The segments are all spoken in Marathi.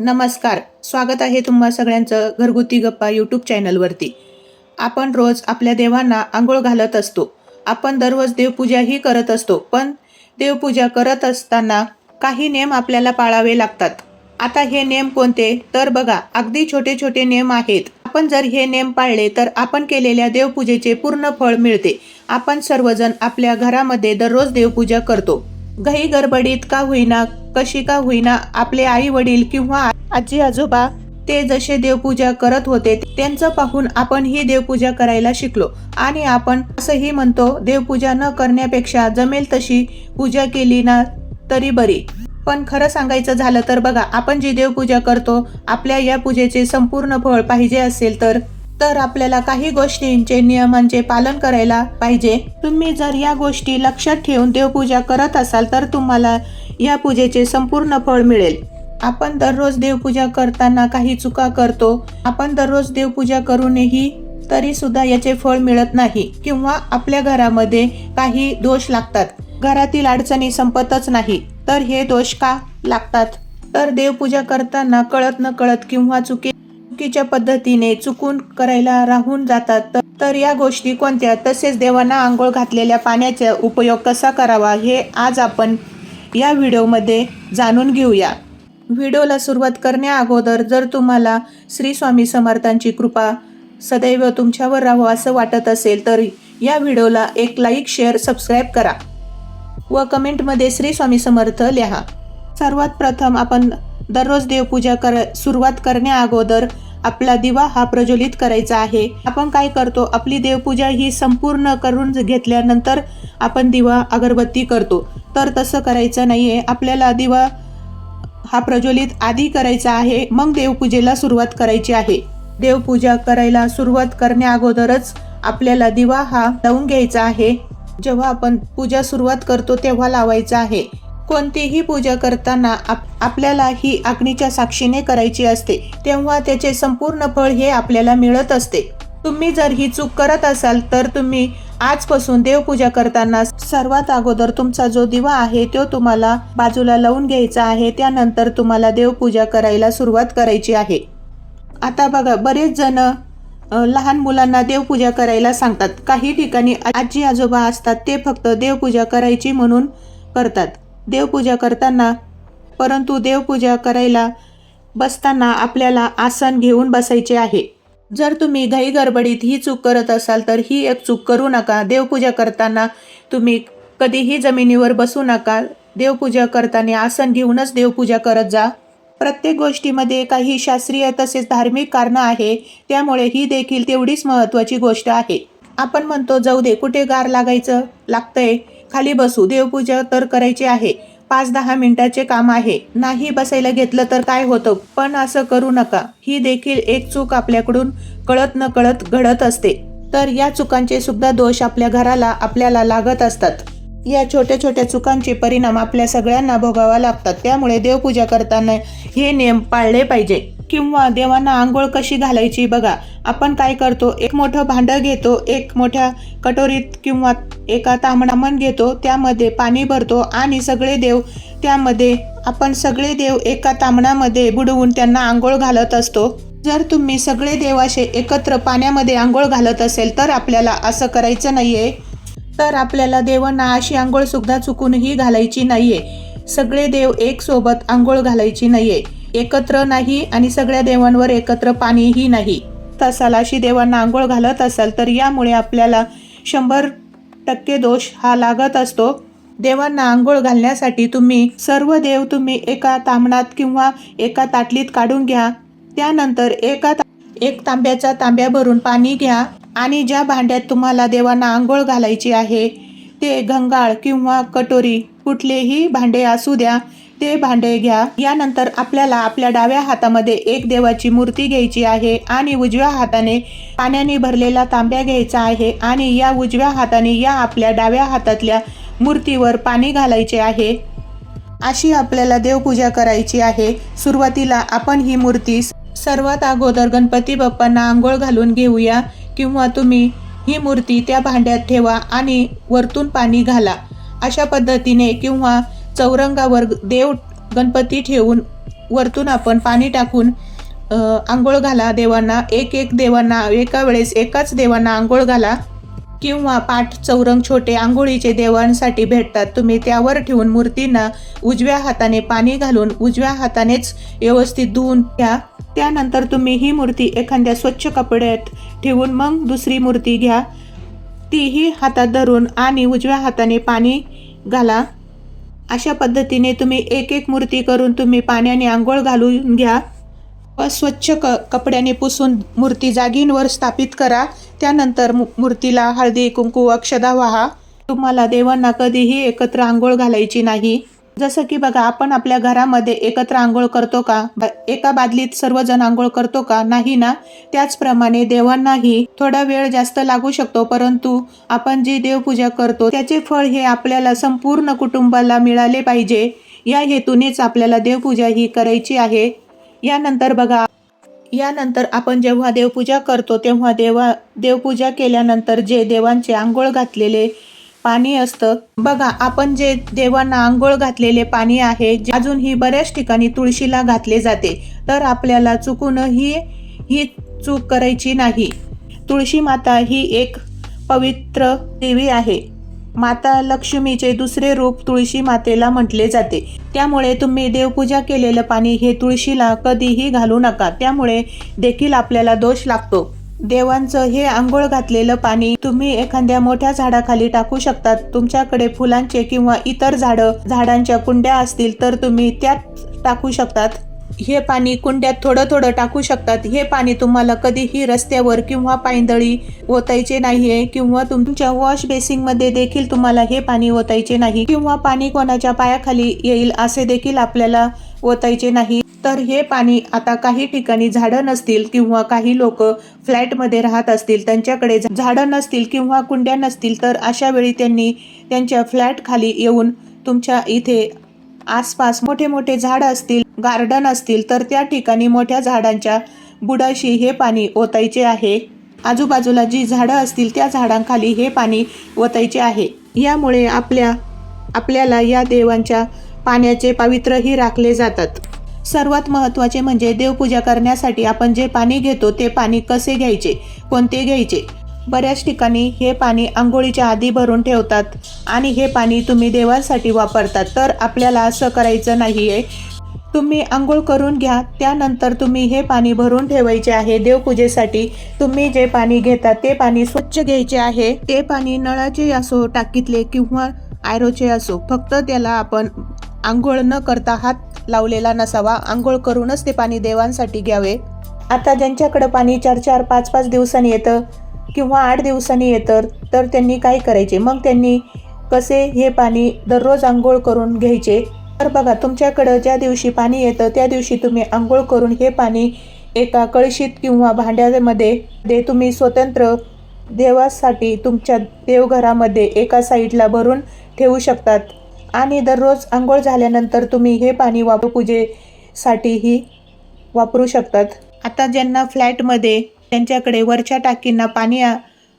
नमस्कार. स्वागत आहे तुम्हा सगळ्यांचं घरगुती गप्पा यूट्यूब चॅनलवरती आपण रोज आपल्या देवांना आंघोळ घालत असतो. आपण दररोज देवपूजाही करत असतो पण देवपूजा करत असताना काही नियम आपल्याला पाळावे लागतात. आता हे नियम कोणते? तर बघा अगदी छोटे छोटे नियम आहेत. आपण जर हे नियम पाळले तर आपण केलेल्या देवपूजेचे पूर्ण फळ मिळते. आपण सर्वजण आपल्या घरामध्ये दररोज देवपूजा करतो. घाई गडबडीत का होईना कशी का होईना आपले आई वडील किंवा आजी आजोबा ते जसे देवपूजा करत होते त्यांचं पाहून आपण ही देवपूजा करायला शिकलो. आणि आपण असंही म्हणतो देवपूजा न करण्यापेक्षा जमेल तशी पूजा केली ना तरी बरी. पण खरं सांगायचं झालं तर बघा आपण जी देवपूजा करतो आपल्या या पूजेचे संपूर्ण फळ पाहिजे असेल तर तर आपल्याला काही गोष्टींचे नियमांचे पालन करायला पाहिजे. तुम्ही जर या गोष्टी लक्षात ठेवून देवपूजा करत असाल तर तुम्हाला या पूजेचे संपूर्ण फळ मिळेल. आपण दररोज देवपूजा करताना काही चुका करतो. आपण दररोज देवपूजा करूनही तरी सुद्धा याचे फळ मिळत नाही किंवा आपल्या घरामध्ये काही दोष लागतात. घरातील अडचणी संपतच नाही. तर हे दोष का लागतात? तर देवपूजा करताना कळत न कळत किंवा चुकी चुकीच्या पद्धतीने चुकून करायला राहून जातात. तर- तर या गोष्टी कोणत्या? तसेच देवांना आंघोळ घातलेल्या पाण्याचा उपयोग कसा करावा? हे आज आपण या व्हिडिओमध्ये जाणून घेऊया. व्हिडिओला सुरुवात करण्या अगोदर जर तुम्हाला श्री स्वामी समर्थांची कृपा सदैव तुमच्यावर राहावं असं वाटत असेल तर या व्हिडिओला एक लाईक शेअर सबस्क्राईब करा व कमेंटमध्ये श्री स्वामी समर्थ लिहा. सर्वात प्रथम आपण दररोज देवपूजा कर सुरुवात करण्या अगोदर आपला दिवा हा प्रज्वलित करायचा आहे. आपण काय करतो? आपली देवपूजा ही संपूर्ण करून घेतल्यानंतर आपण दिवा अगरबत्ती करतो. तर तसं करायचं नाही आहे आपल्याला दिवा हा प्रज्वलित आधी करायचा आहे. मग देवपूजेला सुरुवात करायची आहे. देवपूजा करायला सुरुवात करण्या अगोदरच आपल्याला दिवा हा लावून घ्यायचा आहे. जेव्हा आपण पूजा सुरुवात करतो तेव्हा लावायचा आहे. कोणतीही पूजा करताना आप आपल्याला ही अग्नीच्या साक्षीने करायची असते तेव्हा त्याचे संपूर्ण फळ हे आपल्याला मिळत असते. तुम्ही जर ही चूक करत असाल तर तुम्ही आजपासून देवपूजा करताना सर्वात अगोदर तुमचा जो दिवा आहे तो तुम्हाला बाजूला लावून घ्यायचा आहे त्यानंतर तुम्हाला देवपूजा करायला सुरुवात करायची आहे. आता बघा बरेच जण लहान मुलांना देवपूजा करायला सांगतात. काही ठिकाणी आजी आजोबा असतात ते फक्त देवपूजा करायची म्हणून करतात. देवपूजा करताना. परंतु देवपूजा करायला बसताना आपल्याला आसन घेऊन बसायचे आहे. जर तुम्ही घाई गडबडीत ही चूक करत असाल तर ही एक चूक करू नका. देवपूजा करताना तुम्ही कधीही जमिनीवर बसू नका. देवपूजा करताना आसन घेऊनच देवपूजा करत जा. प्रत्येक गोष्टीमध्ये काही शास्त्रीय तसेच धार्मिक कारणं आहे. त्यामुळे ही देखील तेवढीच महत्त्वाची गोष्ट आहे. आपण म्हणतो जाऊ दे कुठे गार लागायचं? लागतंय. खाली बसू देवपूजा तर करायची आहे. पाच दहा मिनिटाचे काम आहे. नाही बसायला घेतलं तर काय होतं? पण असं करू नका. ही देखील एक चूक आपल्याकडून कळत न कळत घडत असते. तर या चुकांचे सुद्धा दोष आपल्या घराला आपल्याला लागत असतात. या छोट्या छोट्या चुकांचे परिणाम आपल्या सगळ्यांना भोगावा लागतात. त्यामुळे देवपूजा करताना हे नियम पाळले पाहिजे. किंवा देवांना आंघोळ कशी घालायची बघा. आपण काय करतो एक मोठं भांडं घेतो एक मोठ्या कटोरीत किंवा एका तांबडामण घेतो त्यामध्ये पाणी भरतो आणि सगळे देव त्यामध्ये आपण सगळे देव एका तांबणामध्ये बुडवून त्यांना आंघोळ घालत असतो. जर तुम्ही सगळे देवाचे एकत्र पाण्यामध्ये आंघोळ घालत असेल तर आपल्याला असं करायचं नाहीये. तर आपल्याला देवांना अशी आंघोळ सुद्धा चुकूनही घालायची नाहीये. सगळे देव एक सोबत आंघोळ घालायची नाहीये. एकत्र नाही आणि सगळ्या देवांवर एकत्र पाणीही नाही. तसाल अशी देवांना आंघोळ घालत असाल तर यामुळे आपल्याला शंभर टक्के दोष हा लागत असतो. देवांना आंघोळ घालण्यासाठी तुम्ही सर्व देव तुम्ही एका तांबणात किंवा एका ताटलीत काढून घ्या. त्यानंतर एका ता- एक तांब्याचा तांब्या भरून पाणी घ्या आणि ज्या भांड्यात तुम्हाला देवांना आंघोळ घालायची आहे ते गंगाळ किंवा कटोरी कुठलेही भांडे असू द्या ते भांडे घ्या. यानंतर आपल्याला आपल्या डाव्या हातामध्ये एक देवाची मूर्ती घ्यायची आहे आणि उजव्या हाताने पाण्याने भरलेला तांब्या घ्यायचा आहे आणि या उजव्या हाताने या आपल्या डाव्या हातातल्या मूर्तीवर पाणी घालायचे आहे. अशी आपल्याला देवपूजा करायची आहे. सुरुवातीला आपण ही मूर्ती सर्वात अगोदर गणपती बाप्पांना आंघोळ घालून घेऊया किंवा तुम्ही ही मूर्ती त्या भांड्यात ठेवा आणि वरतून पाणी घाला. अशा पद्धतीने किंवा चौरंगावर देव गणपती ठेवून वरतून आपण पाणी टाकून आंघोळ घाला देवांना. एक एक देवांना एका वेळेस एकाच देवांना आंघोळ घाला. किंवा पाठ चौरंग छोटे आंघोळीचे देवांसाठी भेटतात. तुम्ही त्यावर ठेवून मूर्तींना उजव्या हाताने पाणी घालून उजव्या हातानेच व्यवस्थित धुवून घ्या. त्यानंतर तुम्ही ही मूर्ती एखाद्या स्वच्छ कपड्यात ठेवून मग दुसरी मूर्ती घ्या. तीही हातात धरून आणि उजव्या हाताने पाणी घाला. अशा पद्धतीने तुम्ही एक एक मूर्ती करून तुम्ही पाण्याने आंघोळ घालून घ्या. व स्वच्छ क कपड्याने पुसून मूर्ती जागींवर स्थापित करा. त्यानंतर मू मूर्तीला हळदी कुंकू अक्षदा व्हा. तुम्हाला देवांना कधीही एकत्र आंघोळ घालायची नाही. जसं की बघा आपण आपल्या घरामध्ये एकत्र आंघोळ करतो का? एका बादलीत सर्वजण आंघोळ करतो का? नाही ना? त्याचप्रमाणे देवांनाही थोडा वेळ जास्त लागू शकतो. परंतु आपण जी देवपूजा करतो त्याचे फळ हे आपल्याला संपूर्ण कुटुंबाला मिळाले पाहिजे. या हेतूनेच आपल्याला देवपूजा ही करायची आहे. यानंतर बघा यानंतर आपण जेव्हा देवपूजा करतो तेव्हा देवा देवपूजा केल्यानंतर जे देवांचे आंघोळ घातलेले पाणी असतं. बघा आपण जे देवांना आंघोळ घातलेले पाणी आहे जे अजूनही बऱ्याच ठिकाणी तुळशीला घातले जाते तर आपल्याला चुकूनही ही चूक करायची नाही. तुळशी माता ही एक पवित्र देवी आहे. माता लक्ष्मीचे दुसरे रूप तुळशी मातेला म्हटले जाते. त्यामुळे तुम्ही देवपूजा केलेलं पाणी हे तुळशीला कधीही घालू नका. त्यामुळे देखील आपल्याला दोष लागतो. देवांचं हे आंघोळ घातलेलं पाणी तुम्ही एखाद्या मोठ्या झाडाखाली टाकू शकतात. तुमच्याकडे फुलांचे किंवा इतर झाडं झाडांच्या कुंड्या असतील तर तुम्ही त्यात टाकू शकतात. हे पाणी कुंड्यात थोडं थोडं टाकू शकतात. हे पाणी तुम्हाला कधीही रस्त्यावर किंवा पायंदळी ओतायचे नाहीये किंवा तुमच्या वॉश बेसिंगमध्ये देखील तुम्हाला हे पाणी ओतायचे नाही किंवा पाणी कोणाच्या पायाखाली येईल असे देखील आपल्याला ओतायचे नाही. तर हे पाणी आता काही ठिकाणी झाडं नसतील किंवा काही लोक फ्लॅटमध्ये राहत असतील त्यांच्याकडे झाडं नसतील किंवा कुंड्या नसतील तर अशा वेळी त्यांनी त्यांच्या फ्लॅट खाली येऊन तुमच्या इथे आसपास मोठे मोठे झाड असतील गार्डन असतील तर त्या ठिकाणी मोठ्या झाडांच्या बुडाशी हे पाणी ओतायचे आहे. आजूबाजूला जी झाडं असतील त्या झाडांखाली हे पाणी ओतायचे आहे. यामुळे आपल्या आपल्याला या देवांच्या पाण्याचे पवित्रही राखले जातात. सर्वात महत्त्वाचे म्हणजे देवपूजा करण्यासाठी आपण जे पाणी घेतो ते पाणी कसे घ्यायचे? कोणते घ्यायचे? बऱ्याच ठिकाणी हे पाणी आंघोळीच्या आधी भरून ठेवतात आणि हे पाणी तुम्ही देवासाठी वापरतात. तर आपल्याला असं करायचं नाही आहे तुम्ही आंघोळ करून घ्या. त्यानंतर तुम्ही हे पाणी भरून ठेवायचे आहे. देवपूजेसाठी तुम्ही जे पाणी घेता ते पाणी स्वच्छ घ्यायचे आहे. ते पाणी नळाचे असो टाकीतले किंवा आयरोचे असो फक्त त्याला आपण आंघोळ न करता हात लावलेला नसावा आंघोळ करूनच ते पाणी देवांसाठी घ्यावे. आता ज्यांच्याकडं पाणी चार चार पाच पाच दिवसांनी येतं किंवा आठ दिवसांनी येतं तर त्यांनी काय करायचे? मग त्यांनी कसे हे पाणी दररोज आंघोळ करून घ्यायचे? तर बघा तुमच्याकडं ज्या दिवशी पाणी येतं त्या दिवशी तुम्ही आंघोळ करून हे पाणी एका कळशीत किंवा भांड्यामध्ये ते तुम्ही स्वतंत्र देवासाठी तुमच्या देवघरामध्ये एका साईडला भरून ठेवू शकतात. आणि दररोज आंघोळ झाल्यानंतर तुम्ही हे पाणी वापर पूजेसाठीही वापरू शकतात. आता ज्यांना फ्लॅटमध्ये त्यांच्याकडे वरच्या टाकींना पाणी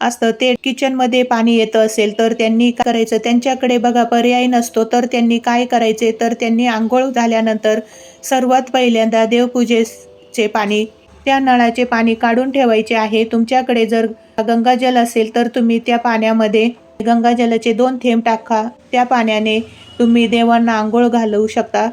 असतं ते किचनमध्ये पाणी येतं असेल तर त्यांनी काय करायचं? त्यांच्याकडे बघा पर्याय नसतो तर त्यांनी काय करायचे? तर त्यांनी आंघोळ झाल्यानंतर सर्वात पहिल्यांदा देवपूजेचे पाणी त्या नळाचे पाणी काढून ठेवायचे आहे. तुमच्याकडे जर गंगाजल असेल तर तुम्ही त्या पाण्यामध्ये गंगाजलाचे दोन थेंब टाका. त्या पाण्याने तुम्ही देवांना आंघोळ घालवू शकता.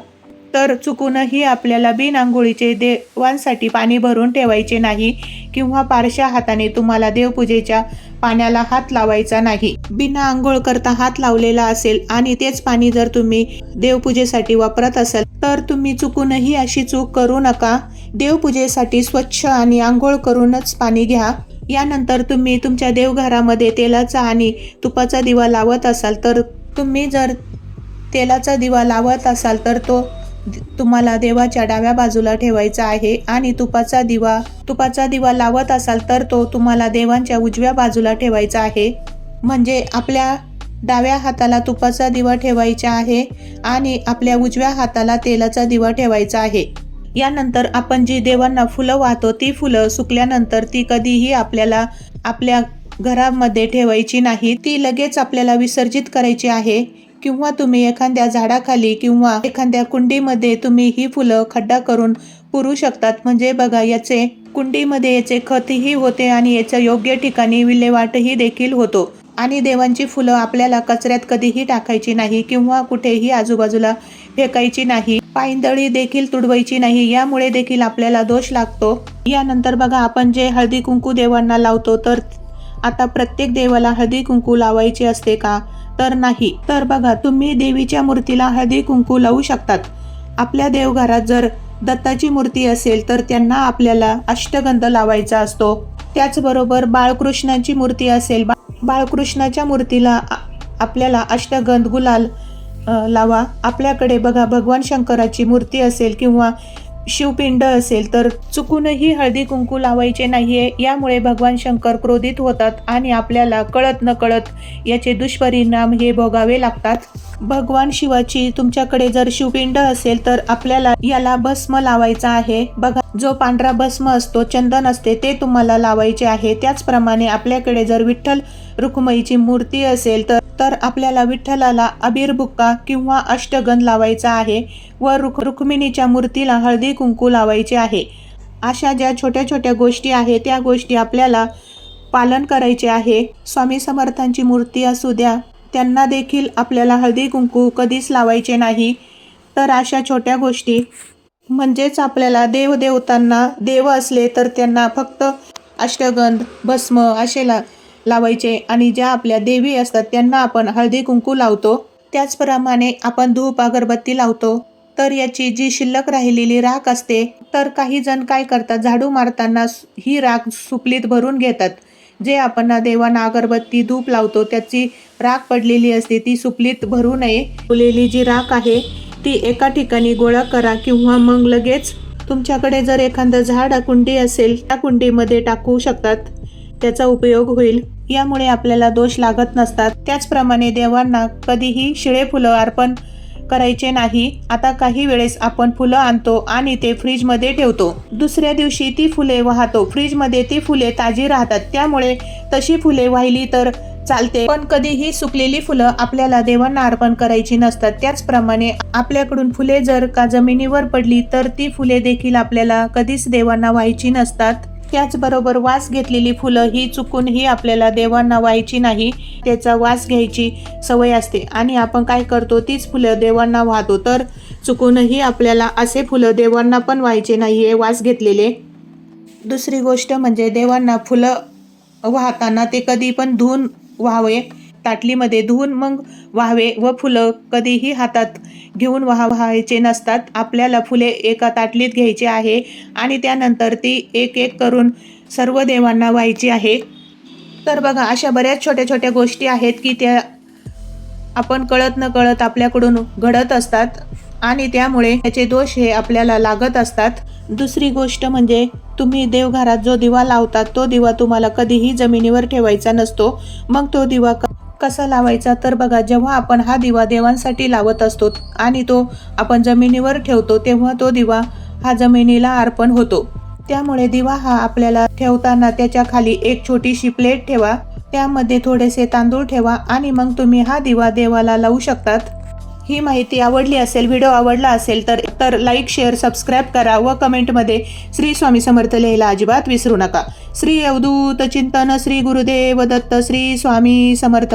तर चुकूनही आपल्याला बिन आंघोळीचे देवांसाठी पाणी भरून ठेवायचे नाही किंवा पारशा हाताने तुम्हाला देवपूजेच्या पाण्याला हात लावायचा नाही. बिना आंघोळ करता हात लावलेला असेल आणि तेच पाणी जर तुम्ही देवपूजेसाठी वापरत असाल तर तुम्ही चुकूनही अशी चूक करू नका. देवपूजेसाठी स्वच्छ आणि आंघोळ करूनच पाणी घ्या. यानंतर तुम्ही तुमच्या देवघरामध्ये तेलाचा आणि तुपाचा दिवा लावत असाल तर तुम्ही जर तेलाचा दिवा लावत असाल तर तो तुम्हाला देवाच्या डाव्या बाजूला ठेवायचा आहे आणि तुपाचा दिवा तुपाचा दिवा लावत असाल तर तो तुम्हाला देवांच्या उजव्या बाजूला ठेवायचा आहे. म्हणजे आपल्या डाव्या हाताला तुपाचा दिवा ठेवायचा आहे आणि आपल्या उजव्या हाताला तेलाचा दिवा ठेवायचा आहे. यानंतर आपण जी देवांना फुलं वाहतो ती फुलं सुकल्यानंतर ती कधीही आपल्याला आपल्या घरामध्ये ठेवायची नाही. ती लगेच आपल्याला विसर्जित करायची आहे. किंवा तुम्ही एखाद्या झाडाखाली किंवा एखाद्या कुंडीमध्ये तुम्ही ही फुलं खड्डा करून पुरू शकतात. म्हणजे बघा याचे कुंडीमध्ये याचे खतही होते आणि याचं योग्य ठिकाणी विल्हेवाटही देखील होतो. आणि देवांची फुलं आपल्याला कचऱ्यात कधीही टाकायची नाही किंवा कुठेही आजूबाजूला फेकायची नाही पायंदळी देखील तुडवायची नाही यामुळे देखील आपल्याला दोष लागतो. यानंतर बघा आपण जे हळदी कुंकू देवांना लावतो तर आता प्रत्येक देवाला हळदी कुंकू लावायचे असते का? तर नाही. तर बघा तुम्ही देवीच्या मूर्तीला हळदी कुंकू लावू शकतात. आपल्या देवघरात जर दत्ताची मूर्ती असेल तर त्यांना आपल्याला अष्टगंध लावायचा असतो. त्याचबरोबर बाळकृष्णाची मूर्ती असेल बाळकृष्णाच्या मूर्तीला आपल्याला अष्टगंध गुलाल लावा. आपल्याकडे बघा भगवान शंकराची मूर्ती असेल किंवा शिवपिंड असेल तर चुकूनही हळदी कुंकू लावायचे आहे यामुळे भगवान शंकर क्रोधित होतात आणि आपल्याला कळत न कळत याचे दुष्परिणाम हे भोगावे लागतात. भगवान शिवाची तुमच्याकडे जर शिवपिंड असेल तर आपल्याला याला भस्म लावायचा आहे. बघा जो पांढरा भस्म असतो चंदन असते ते तुम्हाला लावायचे आहे. त्याचप्रमाणे आपल्याकडे जर विठ्ठल रुक्मईची मूर्ती असेल तर तर आपल्याला विठ्ठलाला अबीर बुक्का किंवा अष्टगंध लावायचा आहे व रुख रुक्मिणीच्या मूर्तीला हळदी कुंकू लावायचे आहे. अशा ज्या छोट्या छोट्या गोष्टी आहेत त्या गोष्टी आपल्याला पालन करायचे आहे. स्वामी समर्थांची मूर्ती असू द्या त्यांना देखील आपल्याला हळदी कुंकू कधीच लावायचे नाही. तर अशा छोट्या गोष्टी म्हणजेच आपल्याला देवदेवतांना देव असले तर त्यांना फक्त अष्टगंध भस्म असे ला लावायचे आणि ज्या आपल्या देवी असतात त्यांना आपण हळदी कुंकू लावतो. त्याचप्रमाणे आपण धूप अगरबत्ती लावतो. तर याची जी शिल्लक राहिलेली राख असते तर काही जण काय करतात झाडू मारताना ही राख सुपलीत भरून घेतात. जे आपण देवांना अगरबत्ती धूप लावतो त्याची राख पडलेली असते ती सुपलीत भरू नये. फुलेली जी राख आहे ती एका ठिकाणी गोळा करा किंवा मग लगेच तुमच्याकडे जर एखादं झाड कुंडी असेल त्या कुंडीमध्ये टाकू शकतात. त्याचा उपयोग होईल. यामुळे आपल्याला दोष लागत नसतात. त्याचप्रमाणे देवांना कधीही शिळे फुलं अर्पण करायचे नाही. आता काही वेळेस आपण फुलं आणतो आणि ते फ्रीजमध्ये ठेवतो. दुसऱ्या दिवशी ती फुले वाहतो. फ्रीजमध्ये ती फुले ताजी राहतात. त्यामुळे तशी फुले वाहिली तर चालते. पण कधीही सुकलेली फुलं आपल्याला देवांना अर्पण करायची नसतात. त्याचप्रमाणे आपल्याकडून फुले जर का जमिनीवर पडली तर ती फुले देखील आपल्याला कधीच देवांना व्हायची नसतात. त्याचबरोबर वास घेतलेली फुलं ही चुकून ही आपल्याला देवांना व्हायची नाही त्याचा वास घ्यायची सवय असते. आणि आपण काय करतो तीच फुलं देवांना वाहतो. तर चुकूनही आपल्याला असे फुलं देवांना पण व्हायचे नाही हे वास घेतलेले. दुसरी गोष्ट म्हणजे देवांना फुलं वाहताना ते कधी पण धुवून व्हावे. ताटलीमध्ये धुवून मग व्हावे व फुलं कधीही हातात घेऊन वाहा व्हायचे नसतात. आपल्याला फुले एका ताटलीत घ्यायची आहे आणि त्यानंतर ती एक एक करून सर्व देवांना व्हायची आहे. तर बघा अशा बऱ्याच छोट्या छोट्या गोष्टी आहेत की त्या आपण कळत न कळत आपल्याकडून घडत असतात आणि त्यामुळे याचे दोष हे आपल्याला लागत असतात. दुसरी गोष्ट म्हणजे तुम्ही देवघरात जो दिवा लावतात तो दिवा तुम्हाला कधीही जमिनीवर ठेवायचा नसतो. मग तो दिवा कसा लावायचा? तर बघा जेव्हा आपण हा दिवा देवांसाठी लावत असतो आणि तो आपण जमिनीवर ठेवतो तेव्हा तो दिवा हा जमिनीला अर्पण होतो. त्यामुळे दिवा हा आपल्याला ठेवताना त्याच्याखाली एक छोटीशी प्लेट ठेवा. त्यामध्ये थोडेसे तांदूळ ठेवा आणि मग तुम्ही हा दिवा देवाला लावू शकतात. ही माहिती आवडली असेल व्हिडिओ आवडला असेल तर तर लाईक शेअर सबस्क्राईब करा व कमेंटमध्ये श्री स्वामी समर्थ लिहायला अजिबात विसरू नका. श्री अवधूत चिंतन श्री गुरुदेव दत्त श्री स्वामी समर्थ.